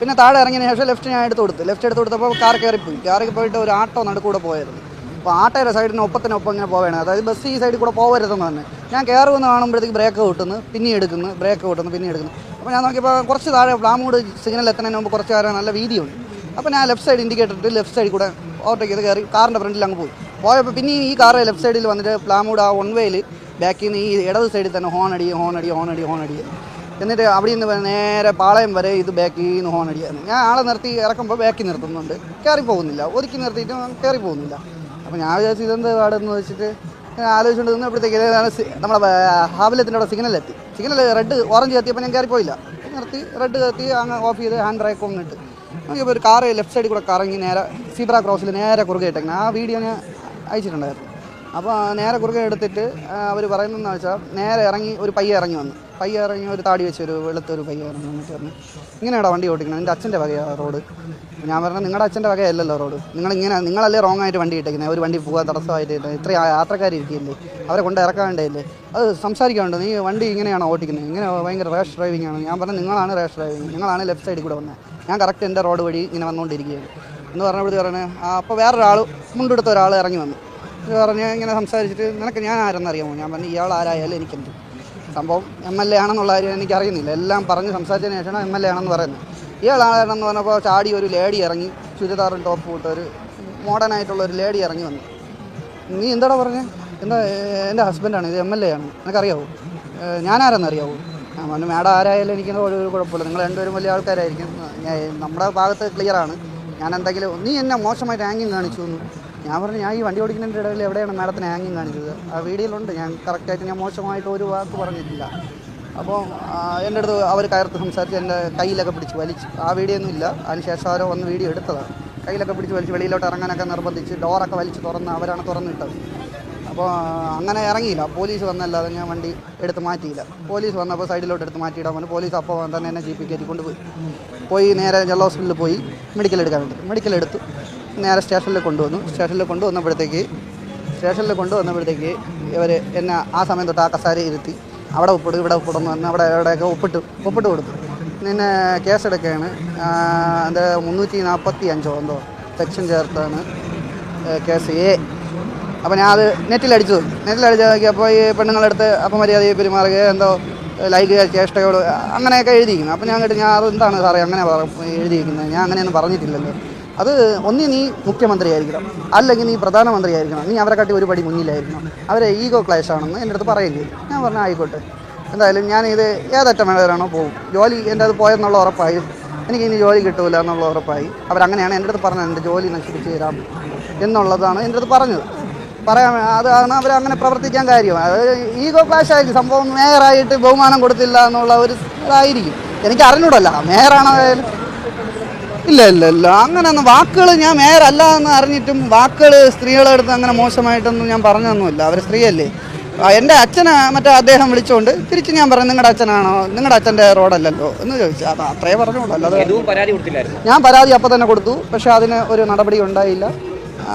പിന്നെ താഴെ ഇറങ്ങിയതിന് ശേഷം ലെഫ്റ്റ് ഞാൻ എടുത്ത് കൊടുത്തു. ലെഫ്റ്റ് എടുത്ത് കൊടുത്തപ്പോൾ കാർ കയറിപ്പോയി. കാറിൽ പോയിട്ട് ഒരു ആട്ടോ നടുക്കൂടെ പോയായിരുന്നു. അപ്പോൾ ആട്ടയുടെ സൈഡിന് ഒപ്പത്തിന് ഒപ്പം ഇങ്ങനെ പോവുകയാണ് അതായത് ബസ് ഈ സൈഡിൽ കൂടെ പോകരുതെന്ന് തന്നെ ഞാൻ കയറുമെന്ന് കാണുമ്പോഴത്തേക്ക് ബ്രേക്ക് കിട്ടുന്നു പിന്നെ എടുക്കുന്നു ബ്രേക്ക് കിട്ടുന്നു പിന്നെ എടുക്കുന്നു. അപ്പോൾ ഞാൻ നോക്കിയപ്പോൾ കുറച്ച് താഴെ പ്ലാമൂട് സിഗ്നൽ എത്തുന്നതിന് മുമ്പ് കുറച്ച് കാര്യം നല്ല വീതിയുണ്ട്. അപ്പോൾ ഞാൻ ലെഫ്റ്റ് സൈഡ് ഇൻഡിക്കേറ്റർ ഇട്ട് ലെഫ്റ്റ് സൈഡിൽ കൂടെ ഓവർടേക്ക് ചെയ്ത് കയറി കാറിന്റെ ഫ്രണ്ടിൽ അങ്ങ് പോയി. പോയപ്പോൾ പിന്നെ ഈ കാർ ലെഫ്റ്റ് സൈഡിൽ വന്നിട്ട് പ്ലാമൂട് ആ വൺ വേയിൽ ബാക്കിൽ നിന്ന് ഈ ഇടത് സൈഡിൽ തന്നെ ഹോൺ അടി ഹോൺ അടി ഹോൺ അടി ഹോൺ അടി എന്നിട്ട് അവിടെ നിന്ന് നേരെ പാളയം വരെ ഇത് ബാക്കിൽ നിന്ന് ഹോൺ അടിയായിരുന്നു. ഞാൻ ആളെ നിർത്തി ഇറക്കുമ്പോൾ ബാക്കി നിർത്തുന്നുണ്ട്. കയറി പോകുന്നില്ല. ഒരുക്കി നിർത്തിയിട്ട് കയറി പോകുന്നില്ല. അപ്പോൾ ഞാൻ വിചാരിച്ചു ഇതെന്ത് പാടെന്ന് വെച്ചിട്ട് ഞാൻ ആലോചിച്ചുകൊണ്ട് നിന്നപ്പോഴത്തേക്ക് നമ്മുടെ ഹാബിലത്തിന്റെ അവിടെ സിഗ്നൽ എത്തി. സിഗ്നൽ റെഡ് ഓറഞ്ച് കത്തിയപ്പോൾ ഞാൻ കയറി പോയില്ല. നിർത്തി റെഡ് കത്തി അങ്ങ് ഓഫ് ചെയ്ത് ഹാൻഡ് ബ്രേക്ക് ഒന്നിട്ട് നോക്കിയപ്പോൾ ഒരു കാറ് ലെഫ്റ്റ് സൈഡിൽ കൂടെ കറങ്ങി നേരെ സീബ്ര ക്രോസിൽ നേരെ കുറുകെ ആ വീഡിയോ ഞാൻ അയച്ചിട്ടുണ്ടായിരുന്നു. അപ്പോൾ നേരെ കുറുകെ എടുത്തിട്ട് അവർ പറയുന്നതെന്ന് വെച്ചാൽ നേരെ ഇറങ്ങി ഒരു പയ്യ ഇറങ്ങി വന്നു. പയ്യ ഇറങ്ങി ഒരു താടി വെച്ച് ഒരു വെളുത്തൊരു പയ്യ ഇറങ്ങി വന്നിട്ട് പറഞ്ഞു ഇങ്ങനെയാണോ വണ്ടി ഓടിക്കുന്നത് എന്റെ അച്ഛന്റെ വകയാണ് റോഡ്. ഞാൻ പറഞ്ഞു നിങ്ങളുടെ അച്ഛന്റെ വകയല്ലല്ലോ റോഡ്. നിങ്ങൾ ഇങ്ങനെ നിങ്ങളല്ലേ റോങ് ആയിട്ട് വണ്ടി ഇട്ടേക്കുന്നത് ഒരു വണ്ടി പോകാൻ തടസ്സമായിട്ട് ഇത്ര യാത്രക്കാർ ഇരിക്കില്ലേ അവരെ കൊണ്ട് ഇറക്കാണ്ടല്ലേ അത് സംസാരിക്കാണ്ടോ നീ വണ്ടി ഇങ്ങനെയാണോ ഓടിക്കുന്നത് ഇങ്ങനെ ഭയങ്കര റാഷ് ഡ്രൈവിംഗ് ആണ്. ഞാൻ പറഞ്ഞു നിങ്ങളാണ് റാഷ് ഡ്രൈവിംഗ് നിങ്ങളാണ് ലെഫ്റ്റ് സൈഡിൽ കൂടെ വന്നത് ഞാൻ കറക്റ്റ് എന്റെ റോഡ് വഴി ഇങ്ങനെ വന്നുകൊണ്ടിരിക്കുകയാണ്. എന്ന് പറഞ്ഞപ്പോഴത്തേക്ക് പറയുന്നത് അപ്പോൾ വേറൊരാൾ മുണ്ടെടുത്ത ഒരാൾ ഇറങ്ങി വന്നു. പറഞ്ഞ് ഇങ്ങനെ സംസാരിച്ചിട്ട് നിനക്ക് ഞാൻ ആരെന്നറിയാമോ ഞാൻ പറഞ്ഞു ഇയാൾ ആരായാലും എനിക്കെന്ത്? സംഭവം എം എൽ എ ആണെന്നുള്ള കാര്യം എനിക്കറിയുന്നില്ല. എല്ലാം പറഞ്ഞ് സംസാരിച്ചതിന് ശേഷമാണ് എം എൽ എ ആണെന്ന് പറയുന്നത്. ഇയാൾ ആരാണെന്ന് പറഞ്ഞപ്പോൾ ചാടി ഒരു ലേഡി ഇറങ്ങി ചുരിദാറും ടോപ്പ് ഇട്ട് ഒരു മോഡേൺ ആയിട്ടുള്ള ഒരു ലേഡി ഇറങ്ങി വന്നു. നീ എന്താടാ പറഞ്ഞേ? എന്താ എന്റെ ഹസ്ബൻഡാണ് ഇത് എം എൽ എ ആണ്. നിനക്കറിയാവോ? ഞാനാരെന്നറിയാവോ? ഞാൻ പറഞ്ഞു മാഡം ആരായാലും എനിക്ക് ഒരു കുഴപ്പമില്ല. നിങ്ങൾ രണ്ടുപേരും വലിയ ആൾക്കാരായിരിക്കും. നമ്മുടെ ഭാഗത്ത് ക്ലിയറാണ് ഞാൻ എന്തെങ്കിലും നീ എന്നെ മോശമായിട്ട് റാങ്കിങ് കാണിച്ചു ഞാൻ പറഞ്ഞു ഞാൻ ഈ വണ്ടി ഓടിക്കുന്നതിന്റെ ഇടയിൽ എവിടെയാണ് മാഡത്തിന് ഹാങ്ങിങ് കാണിച്ചത്? ആ വീഡിയോയിലുണ്ട്. ഞാൻ കറക്റ്റായിട്ട് ഞാൻ മോശമായിട്ട് ഒരു വാക്ക് പറഞ്ഞിട്ടില്ല. അപ്പോൾ എന്റെ അടുത്ത് അവർ കയർത്ത് സംസാരിച്ച് എന്റെ കയ്യിലൊക്കെ പിടിച്ച് വലിച്ചു. ആ വീഡിയോ ഒന്നും ഇല്ല. അതിനുശേഷം അവരോ വന്ന് വീഡിയോ എടുത്തതാണ് കയ്യിലൊക്കെ പിടിച്ച് വലിച്ച് വെളിയിലോട്ട് ഇറങ്ങാനൊക്കെ നിർബന്ധിച്ച് ഡോറൊക്കെ വലിച്ച് തുറന്ന് അവരാണ് തുറന്നിട്ടത്. അപ്പോൾ അങ്ങനെ ഇറങ്ങിയില്ല. പോലീസ് വന്നല്ലാതെ ഞാൻ വണ്ടി എടുത്ത് മാറ്റിയില്ല. പോലീസ് വന്നപ്പോൾ സൈഡിലോട്ട് എടുത്ത് മാറ്റിയിടാൻ പറഞ്ഞു. പോലീസ് അപ്പോൾ തന്നെ എന്നെ ജി പി കയറ്റി കൊണ്ടുപോയി പോയി നേരെ ജനറൽ ഹോസ്പിറ്റലിൽ പോയി. മെഡിക്കൽ എടുക്കാൻ വേണ്ടി. മെഡിക്കൽ എടുത്തു. നേരെ സ്റ്റേഷനിൽ കൊണ്ടുവന്നു. സ്റ്റേഷനിൽ കൊണ്ടുവന്നപ്പോഴത്തേക്ക് സ്റ്റേഷനിൽ കൊണ്ടുവന്നപ്പോഴത്തേക്ക് ഇവർ എന്നെ ആ സമയം തൊട്ട് ആ കസാരി ഇരുത്തി അവിടെ ഒപ്പിടും ഇവിടെ ഒപ്പിടുന്നു വന്ന് അവിടെ എവിടെയൊക്കെ ഒപ്പിട്ട് ഒപ്പിട്ട് കൊടുത്തു. നിന്നെ കേസെടുക്കുകയാണ്. അത് മുന്നൂറ്റി നാൽപ്പത്തി അഞ്ചോ എന്തോ സെക്ഷൻ ചേർത്താണ് കേസ് എ. അപ്പോൾ ഞാൻ അത് നെറ്റിലടിച്ചു. നെറ്റിലടിച്ച് നോക്കിയപ്പോൾ ഈ പെണ്ണുങ്ങളടുത്ത് മര്യാദയെ പെരുമാറുക എന്തോ ലൈക്ക് ചേഷ്ടയോട് അങ്ങനെയൊക്കെ എഴുതിയിരിക്കുന്നു. അപ്പോൾ ഞാൻ കേട്ട് ഞാൻ അത് എന്താണ് സാറേ അങ്ങനെ എഴുതിയിരിക്കുന്നത്? ഞാൻ അങ്ങനെയൊന്നും പറഞ്ഞിട്ടില്ലല്ലോ. അത് ഒന്നി നീ മുഖ്യമന്ത്രി ആയിരിക്കണം അല്ലെങ്കിൽ നീ പ്രധാനമന്ത്രി ആയിരിക്കണം നീ അവരെ കാട്ടി ഒരു പടി മുന്നിലായിരിക്കണം. അവരെ ഈഗോ ക്ലാഷ് ആണെന്ന് എന്റെ അടുത്ത് പറയുകയും ഞാൻ പറഞ്ഞു ആയിക്കോട്ടെ. എന്തായാലും ഞാൻ ഇത് ഏതറ്റം വേണോ പോകും ജോലി എന്റെ അത് പോയെന്നുള്ള ഉറപ്പായി. എനിക്ക് ഇനി ജോലി കിട്ടൂല എന്നുള്ള ഉറപ്പായി. അവരങ്ങനെയാണ് എന്റെ അടുത്ത് പറഞ്ഞത് എന്റെ ജോലി നശിപ്പിച്ച് തരാം എന്നുള്ളതാണ് എന്റെ അടുത്ത് പറഞ്ഞത്. പറയാൻ അതാണ് അവർ അങ്ങനെ പ്രവർത്തിക്കാൻ കാര്യം. അത് ഈഗോ ക്ലാഷ് സംഭവം മേയറായിട്ട് ബഹുമാനം കൊടുത്തില്ല എന്നുള്ള ഒരു ഇതായിരിക്കും. എനിക്ക് അറിഞ്ഞൂടല്ല. ഇല്ല ഇല്ല ഇല്ല. അങ്ങനെയൊന്നും വാക്കുകൾ ഞാൻ മേയറല്ല എന്ന് അറിഞ്ഞിട്ടും വാക്കുകൾ സ്ത്രീകളെ അടുത്ത് അങ്ങനെ മോശമായിട്ടൊന്നും ഞാൻ പറഞ്ഞൊന്നുമില്ല. അവർ സ്ത്രീയല്ലേ. എന്റെ അച്ഛനെ മറ്റേ അദ്ദേഹം വിളിച്ചുകൊണ്ട് തിരിച്ച് ഞാൻ പറഞ്ഞു നിങ്ങളുടെ അച്ഛനാണോ? നിങ്ങളുടെ അച്ഛന്റെ റോഡല്ലല്ലോ? എന്ന് ചോദിച്ചു. അത് അത്രേ പറഞ്ഞോളൂ. അല്ലാതെ ഞാൻ പരാതി അപ്പോൾ തന്നെ കൊടുത്തു. പക്ഷേ അതിന് ഒരു നടപടി ഉണ്ടായില്ല.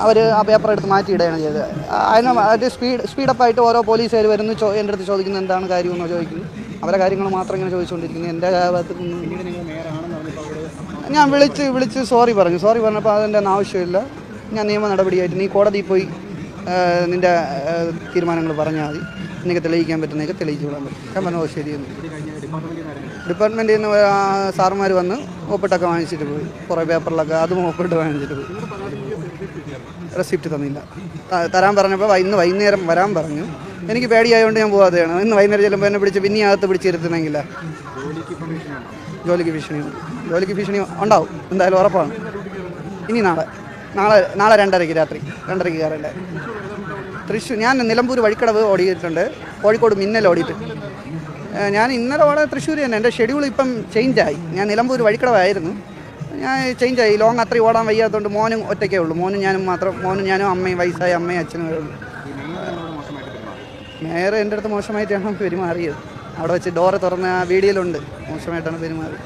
അവർ ആ പേപ്പർ എടുത്ത് മാറ്റിയിടുകയാണ് ചെയ്തത്. അതിന് അത് സ്പീഡ് സ്പീഡപ്പായിട്ട് ഓരോ പോലീസുകാർ വരുന്നു ചോ എന്റെ അടുത്ത് ചോദിക്കുന്നത് എന്താണ് കാര്യമെന്നോ ചോദിക്കുന്നു. അവരെ കാര്യങ്ങൾ മാത്രം ഇങ്ങനെ ചോദിച്ചുകൊണ്ടിരിക്കുന്നു. എന്റെ ഭാഗത്ത് ഞാൻ വിളിച്ച് വിളിച്ച് സോറി പറഞ്ഞു. സോറി പറഞ്ഞപ്പോൾ അതിന്റെ ആവശ്യമില്ല. ഞാൻ നിയമ നടപടിയായിട്ട് നീ കോടതിയിൽ പോയി നിന്റെ തീരുമാനങ്ങൾ പറഞ്ഞാൽ മതി. നിനക്ക് തെളിയിക്കാൻ പറ്റുന്നതൊക്കെ തെളിയിച്ചു വിടാൻ പറ്റും. ഞാൻ പറഞ്ഞു ശരിയെന്ന്. ഡിപ്പാർട്ട്മെന്റിൽ നിന്ന് സാറുമാർ വന്ന് ഒപ്പിട്ടൊക്കെ വാങ്ങിച്ചിട്ട് പോയി. കുറേ പേപ്പറിലൊക്കെ അതും ഒപ്പിട്ട് വാങ്ങിച്ചിട്ട് പോയി. റെസിപ്റ്റ് തന്നില്ല. തരാൻ പറഞ്ഞപ്പോൾ ഇന്ന് വൈകുന്നേരം വരാൻ പറഞ്ഞു. എനിക്ക് പേടിയായതുകൊണ്ട് ഞാൻ പോകാതെയാണ് ഇന്ന് വൈകുന്നേരം ചെല്ലുമ്പോൾ എന്നെ പിടിച്ച് പിന്നെ അകത്ത് പിടിച്ചിരുത്തുന്നെങ്കില ജോലിക്ക് ഭീഷണിയുണ്ട് ജോലിക്ക് ഭീഷണി ഉണ്ടാവും. എന്തായാലും ഉറപ്പാണ്. ഇനി നാളെ. നാളെ നാളെ രണ്ടരയ്ക്ക് രാത്രി. രണ്ടരയ്ക്ക് കയറല്ലേ തൃശ്ശൂർ ഞാൻ നിലമ്പൂർ വഴിക്കടവ് ഓടിയിട്ടുണ്ട്. കോഴിക്കോട് മിന്നൽ ഓടിയിട്ടുണ്ട് ഞാൻ ഇന്നലെ ഓടെ തൃശ്ശൂർ തന്നെ. എന്റെ ഷെഡ്യൂൾ ഇപ്പം ചേഞ്ചായി ഞാൻ നിലമ്പൂർ വഴിക്കടവായിരുന്നു. ഞാൻ ചേഞ്ചായി ലോങ് അത്രയും ഓടാൻ വയ്യാത്തതുകൊണ്ട് മോനും ഒറ്റയ്ക്കേ ഉള്ളൂ. മോനും ഞാനും മാത്രം മോനും ഞാനും അമ്മയും വയസ്സായ അമ്മയും അച്ഛനും ഉള്ളൂ. മേയർ എന്റെ അടുത്ത് മോശമായിട്ടാണ് പെരുമാറിയത്. അവിടെ വെച്ച് ഡോറ് തുറന്ന വീഡിയോയിലുണ്ട്. മോശമായിട്ടാണ് പെരുമാറി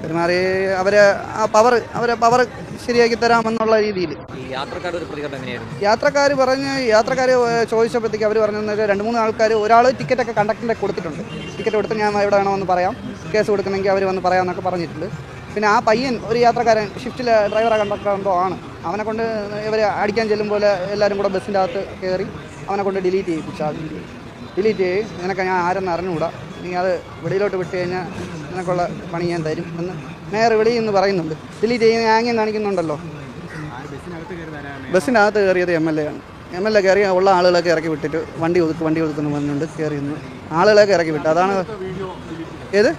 പെരുമാറി അവരെ ആ പവർ അവരെ പവർ ശരിയാക്കി തരാമെന്നുള്ള രീതിയിൽ ഈ യാത്രക്കാരുടെ ഒരു പ്രതികരണം എങ്ങനെയായിരുന്നു? യാത്രക്കാർ പറഞ്ഞ് യാത്രക്കാർ ചോദിച്ചപ്പോഴത്തേക്ക് അവർ പറഞ്ഞത് രണ്ട് മൂന്ന് ആൾക്കാർ ഒരാൾ ടിക്കറ്റൊക്കെ കണ്ടക്ടറിന്റെ കൊടുത്തിട്ടുണ്ട്. ടിക്കറ്റ് കൊടുത്ത് ഞാൻ എവിടെ വേണമെന്ന് പറയാം. കേസ് കൊടുക്കണമെങ്കിൽ അവർ വന്ന് പറയാമെന്നൊക്കെ പറഞ്ഞിട്ടുണ്ട്. പിന്നെ ആ പയ്യൻ ഒരു യാത്രക്കാരൻ ഷിഫ്റ്റിലെ ഡ്രൈവറെ കണ്ടക്ടറുണ്ടോ ആണ്. അവനെ കൊണ്ട് ഇവർ അടിക്കാൻ ചെല്ലും പോലെ എല്ലാവരും കൂടെ ബസ്സിന്റെ അകത്ത് കയറി അവനെ കൊണ്ട് ഡിലീറ്റ് ചെയ്യിപ്പിച്ചു. ഡിലീറ്റ് ചെയ്യും നിനക്ക് ഞാൻ ആരെന്ന് അറിഞ്ഞുകൂടാ? നീ അത് വെളിയിലോട്ട് വിട്ട് കഴിഞ്ഞാൽ നിനക്കുള്ള പണി ഞാൻ തരും എന്ന് മേയർ ഇവിടെ എന്ന് പറയുന്നുണ്ട്. ഡിലീറ്റ് ചെയ്യുന്ന ആംഗ്യം കാണിക്കുന്നുണ്ടല്ലോ. ബസ്സിനകത്ത് കയറിയത് എം എൽ എ ആണ്. എം എൽ എ കയറി ഉള്ള ആളുകളൊക്കെ ഇറക്കി വിട്ടിട്ട് വണ്ടി ഒതുക്ക് വണ്ടി ഒതുക്കുന്നു പറഞ്ഞുകൊണ്ട് കയറിയിരുന്നു. ആളുകളൊക്കെ ഇറക്കി വിട്ടു. അതാണ് ഏത്?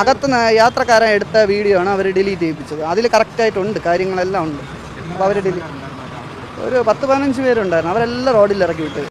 അകത്ത് യാത്രക്കാരൻ എടുത്ത വീഡിയോ ആണ് അവർ ഡിലീറ്റ് ചെയ്യിപ്പിച്ചത്. അതിൽ കറക്റ്റായിട്ടുണ്ട് കാര്യങ്ങളെല്ലാം ഉണ്ട്. അപ്പോൾ അവർ ഡിലീറ്റ് ഒരു പത്ത് പതിനഞ്ച് പേരുണ്ടായിരുന്നു. അവരെല്ലാം റോഡിൽ ഇറക്കി വിട്ടത്